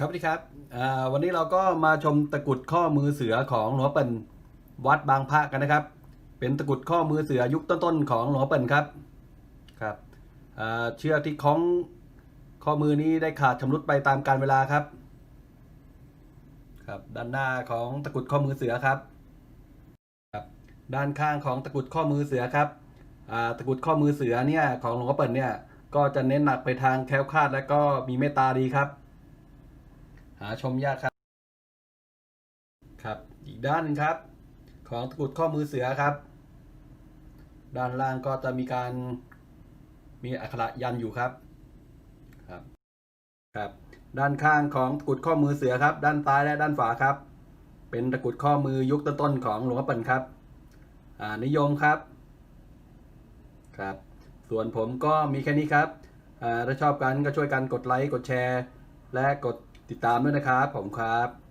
ครับดีครับวันนี้เราก็มาชมตะกุดข้อมือเสือของหลวงเปิ่นวัดบางพระกันนะครับ เป็นตะกุดข้อมือเสือยุคต้นๆของหลวงเปิ่นครับครับเชือกที่คล้องข้อมือนี้ได้ขาดชำรุดไปตามกาลเวลาครับ ครับด้านหน้าของตะกุดข้อมือเสือครับครับ ด้านข้างของตะกุดข้อมือเสือครับตะกุดข้อมือเสือเนี่ยของหลวงเปิ่นเนี่ยก็จะเน้นหนักไปทางแคล้วคลาดและก็มีเมตตาดีครับ หาชมยากครับ ครับ อีกด้านหนึงครับ ของตะกรุดข้อมือเสือครับ ด้านล่างก็จะมีการมีอักขระยันอยู่ครับ ครับ ครับ ด้านข้างของตะกรุดข้อมือเสือครับ ด้านซ้ายและด้านขวาครับ เป็นตะกรุดข้อมือยุคต้นๆของหลวงพ่อเปิ่นครับ อ่า นิยมครับ ครับ ส่วนผมก็มีแค่นี้ครับถ้าชอบกันก็ช่วยกันกดไลค์ กดแชร์ และกด ติดตามด้วยนะครับผมครับ